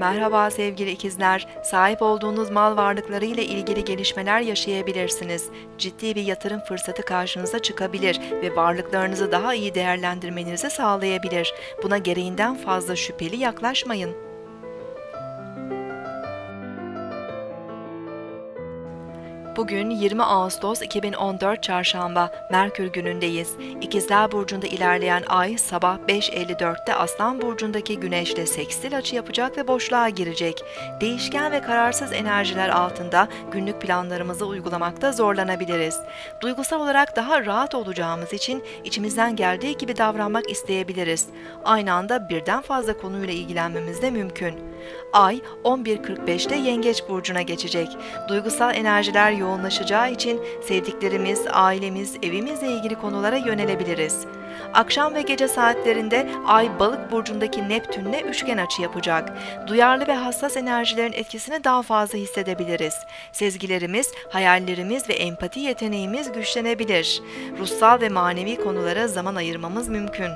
Merhaba sevgili ikizler. Sahip olduğunuz mal varlıkları ile ilgili gelişmeler yaşayabilirsiniz. Ciddi bir yatırım fırsatı karşınıza çıkabilir ve varlıklarınızı daha iyi değerlendirmenizi sağlayabilir. Buna gereğinden fazla şüpheli yaklaşmayın. Bugün 20 Ağustos 2014 Çarşamba, Merkür günündeyiz. İkizler Burcu'nda ilerleyen ay sabah 5.54'te Aslan Burcu'ndaki Güneş'le sekstil açı yapacak ve boşluğa girecek. Değişken ve kararsız enerjiler altında günlük planlarımızı uygulamakta zorlanabiliriz. Duygusal olarak daha rahat olacağımız için içimizden geldiği gibi davranmak isteyebiliriz. Aynı anda birden fazla konuyla ilgilenmemiz de mümkün. Ay 11.45'te Yengeç burcuna geçecek. Duygusal enerjiler yoğunlaşacağı için sevdiklerimiz, ailemiz, evimizle ilgili konulara yönelebiliriz. Akşam ve gece saatlerinde Ay Balık burcundaki Neptün'le üçgen açı yapacak. Duyarlı ve hassas enerjilerin etkisini daha fazla hissedebiliriz. Sezgilerimiz, hayallerimiz ve empati yeteneğimiz güçlenebilir. Ruhsal ve manevi konulara zaman ayırmamız mümkün.